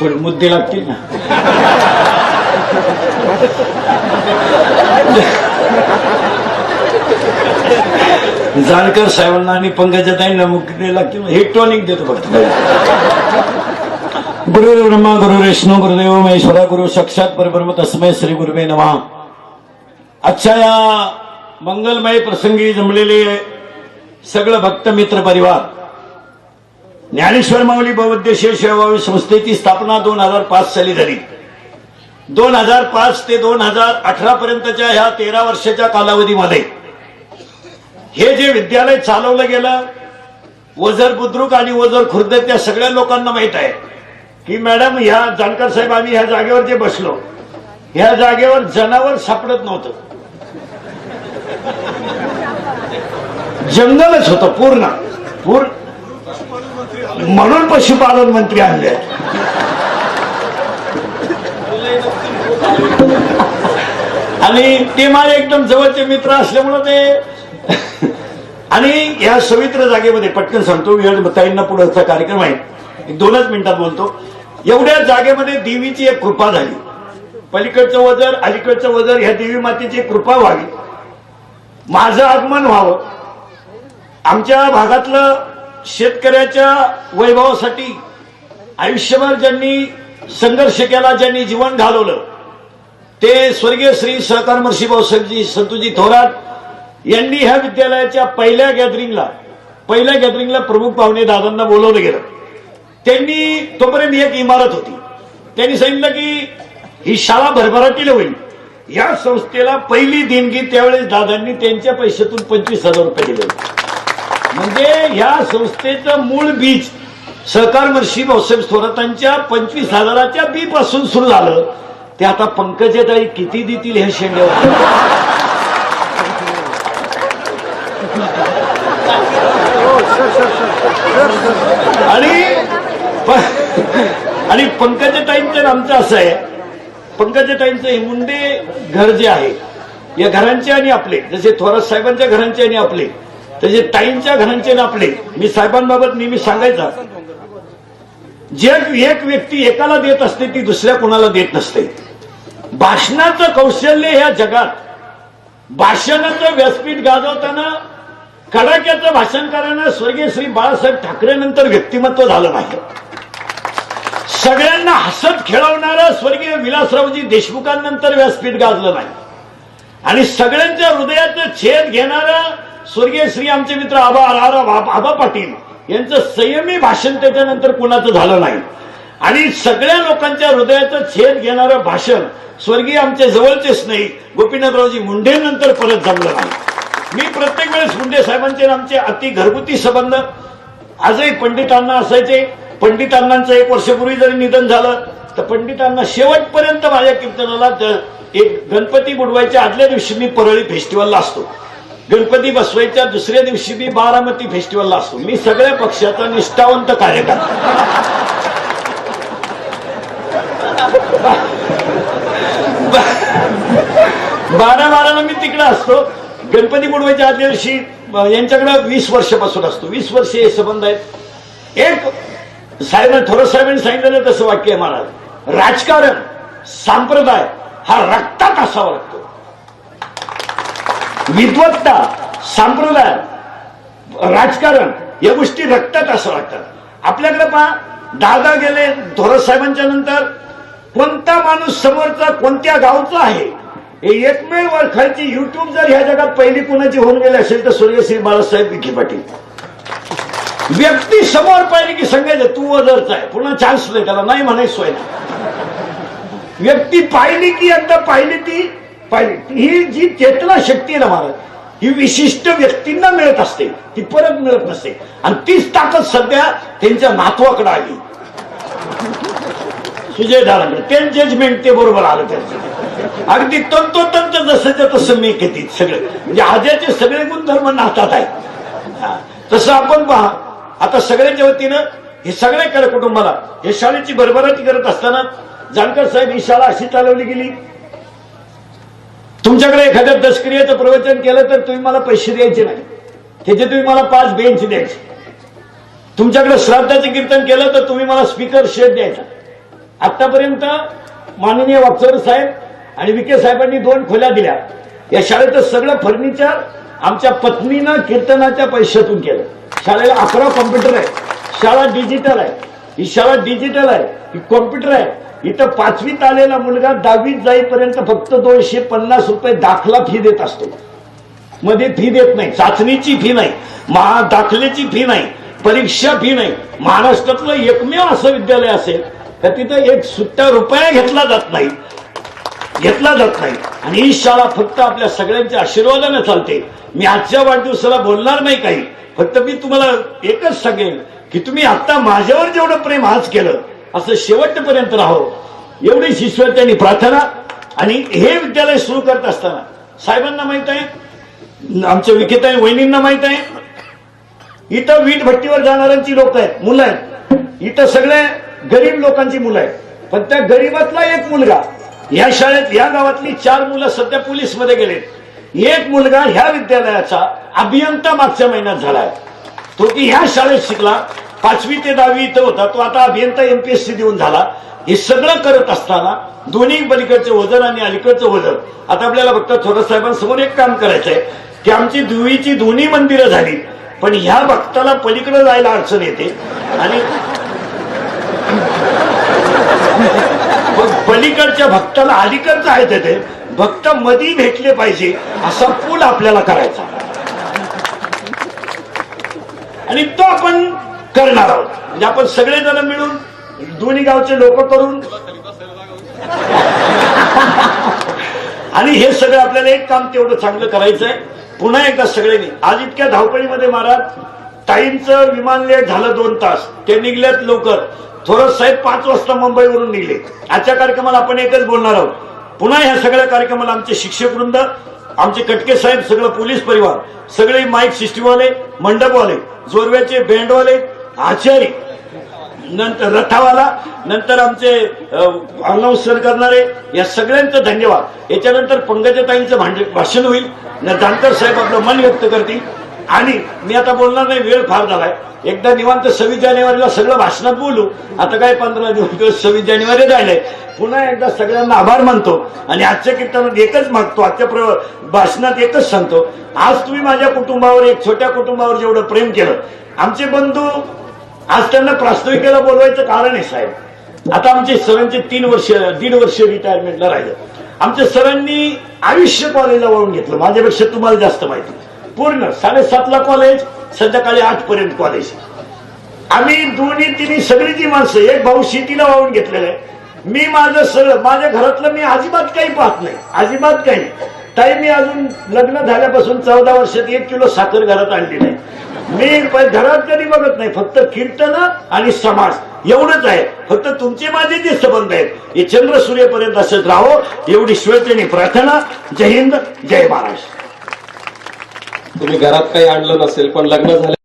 थोडे मुद्दे लागतील ना. जानकर साहेबांना आणि पंकजाताईंना मुद्दे लागतील. हे टॉनिक देतो फक्त. गुरु ब्रह्मा गुरु विष्णू गुरुदेव महेश्वरा गुरु साक्षात परब्रह्म तस्मय श्री गुरुवे नमा. आजच्या या मंगलमय प्रसंगी जमलेले सगळं भक्त मित्र परिवार ज्ञानेश्वर माऊली बहुउद्देशीय सेवाभावी संस्थेची स्थापना दोन हजार पाच साली झाली. दोन हजार पाच ते दोन हजार अठरा पर्यंतच्या ह्या तेरा वर्षाच्या कालावधीमध्ये हे जे विद्यालय चालवलं गेलं वजर बुद्रुक आणि वजर खुर्द त्या सगळ्या लोकांना माहीत आहे की मॅडम ह्या जानकर साहेब आम्ही ह्या जागेवर जे बसलो ह्या जागेवर जनावर सापडत नव्हतं. जंगलच होतं पूर्ण. पूर्ण म्हणून पशुपालन मंत्री आणले. आणि ते माझे एकदम जवळचे मित्र असल्यामुळं ते आणि या सवित्र जागेमध्ये पटकन सांगतो वेळ ताईंना पुढचा कार्यक्रम आहे. दोनच मिनिटात बोलतो. एवढ्या जागेमध्ये देवीची एक कृपा झाली. पलीकडचं वजर अलीकडचं वजर ह्या देवी मातेची कृपा व्हावी. माझं आगमन व्हावं. आमच्या भागातलं शेतकऱ्याच्या वैभवासाठी आयुष्यभर ज्यांनी संघर्ष केला ज्यांनी जीवन घालवलं ते स्वर्गीय श्री सहकार भाऊ सरजी संतुजी थोरात यांनी ह्या विद्यालयाच्या पहिल्या गॅदरिंगला पहिल्या गॅदरिंगला प्रमुख पाहुणे दादांना बोलवलं गेलं. त्यांनी तोपर्यंत एक इमारत होती. त्यांनी सांगितलं की ही शाळा भरभराटीला होईल. या संस्थेला पहिली देणगी त्यावेळेस दादांनी त्यांच्या पैशातून पंचवीस हजार रुपये दिले होते. म्हणजे या संस्थेचं मूळ बीज सहकार महर्षी भाऊसाहेब थोरातांच्या पंचवीस हजाराच्या बी पासून सुरू झालं. ते आता पंकजाताई किती देतील हे शेंड्यावर? आणि प- आणि पंकजाताईंचं आमचं असं आहे. पंकजाताईंचं हे मुंडे घर जे आहे या घरांचे आणि आपले जसे थोरात साहेबांच्या घरांचे आणि आपले त्याचे ताईंच्या घरांचे नापले आपले मी साहेबांबाबत नेहमी सांगायचा. जे एक व्यक्ती एकाला देत असते ती दुसऱ्या कोणाला देत नसते. भाषणाचं कौशल्य ह्या जगात. भाषणाचं व्यासपीठ गाजवताना कडाक्याचं भाषण करायला स्वर्गीय श्री बाळासाहेब ठाकरे नंतर व्यक्तिमत्व झालं नाही. सगळ्यांना हसत खेळवणारं स्वर्गीय विलासरावजी देशमुखांनंतर व्यासपीठ गाजलं नाही. आणि सगळ्यांच्या हृदयाचं छेद घेणारं स्वर्गीय श्री आमचे मित्र आबा आबा आबा पाटील यांचं संयमी भाषण त्याच्यानंतर कुणाचं झालं नाही. आणि सगळ्या लोकांच्या हृदयाचं छेद घेणारं भाषण स्वर्गीय आमचे जवळचेच नाही गोपीनाथरावजी मुंढे नंतर परत जमलं नाही. मी प्रत्येक वेळेस मुंडे साहेबांचे आमचे अति घरगुती संबंध आजही पंडितांना असायचे. पंडितांनांचं एक वर्षपूर्वी जरी निधन झालं तर पंडितांना शेवटपर्यंत माझ्या कीर्तनाला एक गणपती बुडवायच्या आदल्या दिवशी मी परळी फेस्टिवलला असतो. गणपती बसवायच्या दुसऱ्या दिवशी मी बारामती फेस्टिवलला असतो. मी सगळ्या पक्षाचा निष्ठावंत कार्यकर्ता. बारा बाराला मी तिकडे असतो. गणपती बुडवायच्या आदल्या दिवशी यांच्याकडे वीस वर्षापासून असतो. वीस वर्ष हे संबंध आहेत. एक साहेब थोडं साहेबांनी सांगितलं तसं वाक्य आहे महाराज राजकारण संप्रदाय हा रक्तात असावा लागतो. विद्वत्ता संप्रदाय राजकारण या गोष्टी रक्तात असं वाटतात आपल्याकडे पहा दादा गेले थोरात साहेबांच्या नंतर. कोणता माणूस समोरचा कोणत्या गावचा आहे? हे एकमेव ओळखायची युट्यूब जर ह्या जगात पहिली कुणाची होऊन गेली असेल तर सूर्य श्री बाळासाहेब विखे पाटील. व्यक्ती समोर पाहिली की सांगायचं तू वजरचा आहे. पुन्हा चान्स नाही त्याला नाही म्हणायचं सोय व्यक्ती पाहिली की एकदा पाहिली ती पाहिली ही जी चेतना शक्ती आहे ना महाराज ही विशिष्ट व्यक्तींना मिळत असते. ती परत मिळत नसते. आणि तीच ताकद सध्या त्यांच्या नातवाकडे आली. सुजय दादाकडे. ते जजमेंट ते बरोबर आलं त्यांचं. अगदी तंतोतंत जसंच्या तसं मी घेते सगळे. म्हणजे आजचे सगळे गुणधर्म नातात आहेत. तसं आपण पहा. आता सगळ्यांच्या वतीनं हे सगळे सगळ्या कुटुंबाला हे शाळेची भरभराटी करत असताना जानकर साहेब ही शाळा अशी चालवली गेली. तुमच्याकडे एखाद्या दशक्रियेचं प्रवचन केलं तर तुम्ही मला पैसे द्यायचे नाही. त्याचे तुम्ही मला पाच बेंच द्यायचे. तुमच्याकडे श्राद्धाचं कीर्तन केलं तर तुम्ही मला स्पीकर शेट द्यायचा. आतापर्यंत माननीय वाक्चर साहेब आणि विखे साहेबांनी दोन खोल्या दिल्या. या शाळेचं सगळं फर्निचर आमच्या पत्नीनं कीर्तनाच्या पैशातून केलं. शाळेला अकरा कॉम्प्युटर आहे. शाळा डिजिटल आहे. ही शाळा डिजिटल आहे. ही कॉम्प्युटर आहे. इथं पाचवीत आलेला मुलगा दहावीत जाईपर्यंत फक्त दोनशे पन्नास रुपये दाखला फी देत असतो. मध्ये फी देत नाही. चाचणीची फी नाही. महा दाखल्याची फी नाही. परीक्षा फी नाही. महाराष्ट्रातलं एकमेव असं विद्यालय असेल तर तिथं एक सुट्ट्या रुपया घेतला जात नाही. घेतला जात नाही. आणि ही शाळा फक्त आपल्या सगळ्यांच्या आशीर्वादाने चालते. मी आजच्या वाढदिवसाला बोलणार नाही काही. फक्त मी तुम्हाला एकच सांगेन की तुम्ही आता माझ्यावर जेवढं प्रेम आज केलं असं शेवटपर्यंत राहो. एवढी त्यांनी प्रार्थना आणि हे विद्यालय सुरू करत असताना साहेबांना माहीत आहे? आमच्या विखेताई वहिनींना माहीत आहे? इथं वीट भट्टीवर जाणाऱ्यांची लोक आहेत मुलं आहेत. इथं सगळे गरीब लोकांची मुलं आहेत. पण त्या गरीबातला एक मुलगा या शाळेत या गावातली चार मुलं सध्या पोलीसमध्ये गेलेत. एक मुलगा ह्या विद्यालयाचा अभियंता मागच्या महिन्यात झालाय. तो की ह्या शाळेत शिकला पाचवी ते दहावी इथं होता तो आता अभियंता एमपीएससी देऊन झाला. हे सगळं करत असताना दोन्ही पलीकडचं वजन आणि अलीकडचं वजन. आता आपल्याला फक्त थोरात साहेबांसमोर एक काम करायचंय. की आमची दुवीची दोन्ही मंदिरं झाली. पण ह्या भक्ताला पलीकडे जायला अडचण येते. आणि पलीकडच्या भक्ताला अलीकडचं आहे ते. भक्त मधी भेटले पाहिजे असा पूल आपल्याला करायचा. आणि तो आपण करणार आहोत. म्हणजे आपण सगळेजण मिळून दोन्ही गावचे लोक करून. आणि हे सगळं आपल्याला एक काम तेवढं चांगलं करायचंय. पुन्हा एकदा सगळ्यांनी आज इतक्या धावपळीमध्ये महाराज ताईंचं विमान लेट झालं दोन तास. ते निघलेत लवकर. थोडं साहेब पाच वाजता मुंबईवरून निघले. आजच्या कार्यक्रमाला आपण एकच बोलणार आहोत. पुन्हा ह्या सगळ्या कार्यक्रमाला आमचे शिक्षक वृंद आमचे कटके साहेब सगळं पोलीस परिवार सगळे माईक सिस्टीमवाले मंडपवाले जोरव्याचे बँडवाले आचारी. नंतर रथावाला नंतर आमचे अनाउन्सर करणारे या सगळ्यांचं धन्यवाद. याच्यानंतर पंकजाताईंचं भांड भाषण होईल. न जानकर साहेब आपलं मन व्यक्त करतील. आणि मी आता बोलणार नाही वेळ फार झालाय. एकदा निवांत सव्वीस जानेवारीला सगळं भाषणात बोलू. आता काय पंधरा दिवस सव्वीस जानेवारी राहिले. पुन्हा एकदा सगळ्यांना आभार मानतो. आणि आजच्या कीर्तनात एकच मागतो. आजच्या प्र भाषणात एकच सांगतो. आज तुम्ही माझ्या कुटुंबावर एक छोट्या कुटुंबावर जेवढं प्रेम केलं आमचे बंधू आज त्यांना प्रास्ताविकेला बोलवायचं कारण आहे साहेब. आता आमचे सरांचे तीन वर्ष दीड वर्ष रिटायरमेंटला राहिलं. आमच्या सरांनी आयुष्य कॉलेजला वळून घेतलं. माझ्यापेक्षा तुम्हाला जास्त माहिती. पूर्ण साडेसातला कॉलेज संध्याकाळी आठ पर्यंत कॉलेज आम्ही दोन्ही तिन्ही सगळी जी माणसं एक भाऊ शेतीला वाहून घेतलेलं आहे. मी माझं सगळं माझ्या घरातलं मी अजिबात काही पाहत नाही. अजिबात काही नाही. ताई मी अजून लग्न झाल्यापासून चौदा वर्षात एक किलो साखर घरात आणली नाही. मी म्हणजे घरात कधी बघत नाही फक्त कीर्तन आणि समाज. एवढंच आहे. फक्त तुमचे माझे जे संबंध आहेत. हे चंद्र सूर्यपर्यंत असत राहो. एवढी श्वेतेने प्रार्थना. जय हिंद जय महाराष्ट्र. तुम्ही घरात काही आणलं नसेल पण लग्न झालं